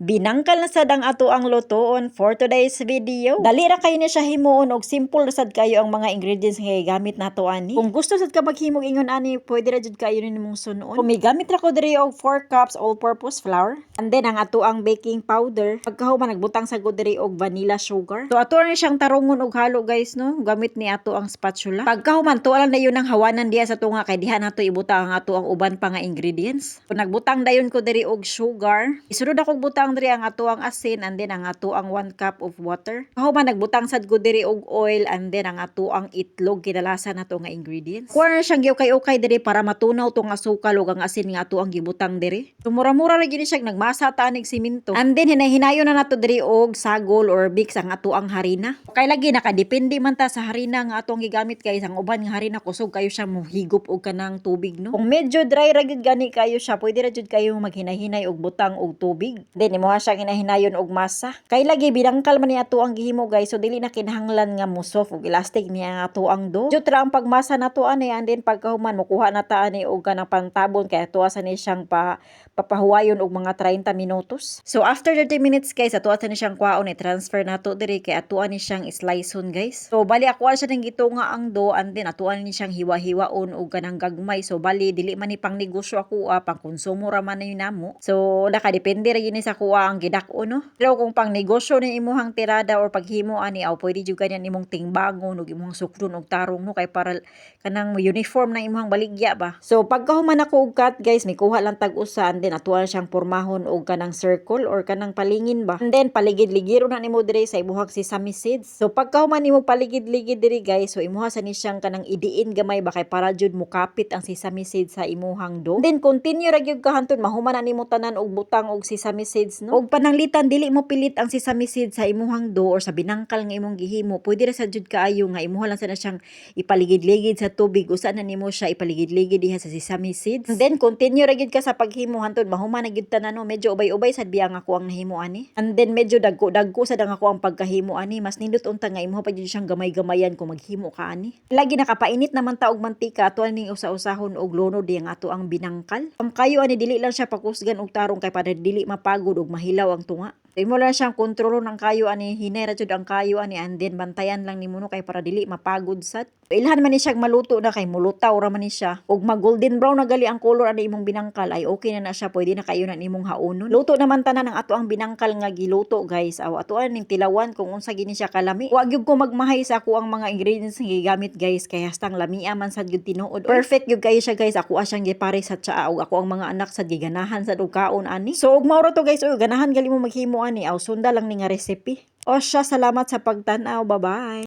Binangkal na sad ang ato ang lutoon for today's video. Dali ra kayo ni siya himuon og simple sad kayo ang mga ingredients nga gamit nato ani. Kung gusto sad ka maghimo ingon ani, pwede ra jud kayo nimong sunon. Kung may gamit ra ko diri og 4 cups all-purpose flour, and then ang ato ang baking powder. Pagkahuman nagbutang sa ko diri og vanilla sugar. So ato ni siyang tarungon og halo guys no, gamit ni ato ang spatula. Pagkahuman to na yun ang hawanan diya sa tunga kay diha nato ibutang ang ato ang uban pa nga ingredients. Kung nagbutang dayon ko diri og sugar, isunod ako butang diri ang ato ang asin and then ang ato ang 1 cup of water. Kahuman nagbutang sad ko diri og oil and then ang ato ang itlog kinalasan nato nga ingredients. Kuha na siyang giukay-ukay diri para matunaw tong asukal ug ang asin nga ato ang gibutang diri. Tumura-mura ra gini siya nagmasa tanig siminto. And then hinahinayon na nato diri og sagol or bix ang ato ang harina. Kay lagi nakadepende man ta sa harina nga ato ang gigamit guys. Ang uban nga harina kusog kayo siya mohigop og kanang tubig no. Kung medyo dry ra gyud gani kayo siya, pwede ra jud kayo maghinahinay og butang og tubig. Then imo siya hinahinayon og masa. Kay lagi binangkal man ni ato ang gihimo guys. So dili na kinahanglan nga musof og elastic niya ang ato ang do. Jud ra ang pagmasa nato ani and then pagkahuman mokuha na ta ani og kanang pantabon kay ato sa ni siyang pa papahuwayon og mga 30 minutos. So after 30 minutes guys, ato ni siyang kwaon i-transfer nato diri kay ato ni siyang sliceon guys. So bali ako siya ning gitunga ang do and then ato ni siyang hiwa-hiwaon og kanang gagmay. So bali dili man ni pang negosyo ako ah, pang konsumo ra man ni namo. So nakadepende ra yun sa kuha ang gidak-o no. Pero kung pang negosyo ni imuhang tirada or paghimo ani aw pwede jud ganyan imong tingbangon ug imong sukron og tarong no kay para kanang uniform na imuhang baligya ba. So pagkahuman ako og cut guys, may kuha lang tag usa and then atuan siyang pormahon og kanang circle or kanang palingin ba. And then paligid-ligiro na nimo diri sa imuhang sesame seeds. So pagkahuman nimo paligid-ligid diri guys, so imuha sa ni siyang kanang idiin gamay ba kay para jud mukapit ang sesame seeds sa imuhang do. Then continue ra gyud kahantod mahuman na nimo tanan og butang og sesame seeds no. Og pananglitan dili mo pilit ang sesame seeds sa imuhang do or sa binangkal nga imong gihimo. Pwede ra sa jud kaayo nga imuha lang sa na siyang ipaligid-ligid sa tubig usa na nimo siya ipaligid-ligid diha sa sesame seeds. And then continue ra gyud ka sa paghimo hantod mahuman na gyud tanan no medyo ubay-ubay sad biya nga ako ang nahimo ani. And then medyo dagko-dagko sad ang ako ang pagkahimo ani mas nindot unta nga imuha pa gyud siyang gamay-gamayan kung maghimo ka ani. Lagi nakapainit naman ta og mantika atuan ning usa-usahon og lono di ang ato ang binangkal. Am kayo ani dili lang siya pakusgan og tarong kay para dili mapagod og mahilaw ang tunga. Lang siyang kontrolo ng kayo ani hinay jud ang kayo ani and then bantayan lang nimo no kay para dili mapagod sad. Ilhan man ni siya maluto na kay mulutaw ra man ni siya. Og mag golden brown na gali ang color ani imong binangkal ay okay na na siya pwede na kayo na nimong haunon. Luto naman tanan ang ato ang binangkal nga giluto guys. Aw ato ning tilawan kung unsa gini siya kalami. Wa gyud ko magmahay sa ako ang mga ingredients nga gigamit guys kay hastang lamia man sad gyud tinuod. Perfect gyud kayo siya guys. Ako asyang gipare sa tsaa og ako ang mga anak sa giganahan sa kaon ani. So og mauro to guys, og ganahan gali mo maghimo ani. Aw sunda lang ni nga recipe. O siya, salamat sa pagtanaw. Bye-bye.